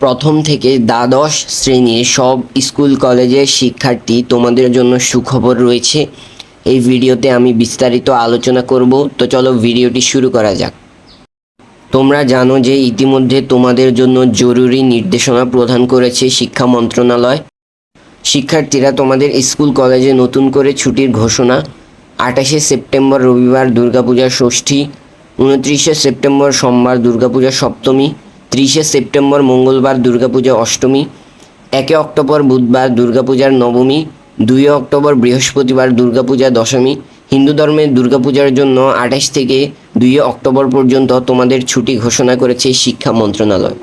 প্রথম থেকে দ্বাদশ শ্রেণির সব স্কুল, কলেজের শিক্ষার্থী তোমাদের জন্য সুখবর রয়েছে। এই ভিডিওতে আমি বিস্তারিত আলোচনা করব। তো চলো ভিডিওটি শুরু করা যাক। তোমরা জানো যে ইতিমধ্যে তোমাদের জন্য জরুরি নির্দেশনা প্রদান করেছে শিক্ষা মন্ত্রণালয়। শিক্ষার্থীরা তোমাদের স্কুল, কলেজে নতুন করে ছুটির ঘোষণা। আঠাশে সেপ্টেম্বর রবিবার দুর্গাপূজা ষষ্ঠী। উনত্রিশে সেপ্টেম্বর সোমবার দুর্গাপূজা সপ্তমী। ত্রিশে সেপ্টেম্বর মঙ্গলবার দুর্গাপূজা অষ্টমী, একে অক্টোবর বুধবার দুর্গাপূজার নবমী, দুই অক্টোবর বৃহস্পতিবার দুর্গাপূজা দশমী। হিন্দু ধর্মের দুর্গাপূজার জন্য আঠাশ থেকে দুই অক্টোবর পর্যন্ত তোমাদের ছুটি ঘোষণা করেছে শিক্ষা মন্ত্রণালয়।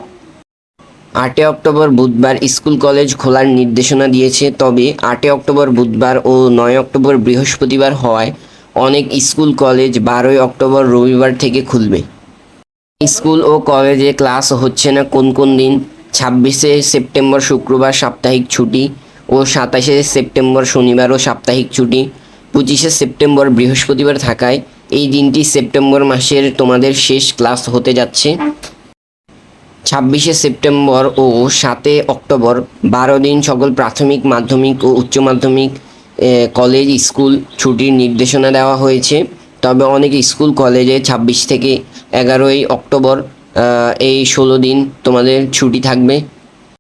আটই অক্টোবর বুধবার স্কুল কলেজ খোলার নির্দেশনা দিয়েছে, তবে আটই অক্টোবর বুধবার ও নয় অক্টোবর বৃহস্পতিবার হওয়ায় অনেক স্কুল কলেজ বারোই অক্টোবর রবিবার থেকে খুলবে। স্কুল ও কলেজে ক্লাস হচ্ছে না কোন কোন দিন? ছাব্বিশে সেপ্টেম্বর শুক্রবার সাপ্তাহিক ছুটি ও সাতাশে সেপ্টেম্বর শনিবার ও সাপ্তাহিক ছুটি। পঁচিশে সেপ্টেম্বর বৃহস্পতিবার থাকায় এই দিনটি সেপ্টেম্বর মাসের তোমাদের শেষ ক্লাস হতে যাচ্ছে। ছাব্বিশে সেপ্টেম্বর ও সাতে অক্টোবর, বারো দিন সকল প্রাথমিক, মাধ্যমিক ও উচ্চ মাধ্যমিক কলেজ, স্কুল ছুটির নির্দেশনা দেওয়া হয়েছে। তবে অনেক স্কুল কলেজে ছাব্বিশ থেকে এগারোই অক্টোবর এই ষোলো দিন তোমাদের ছুটি থাকবে।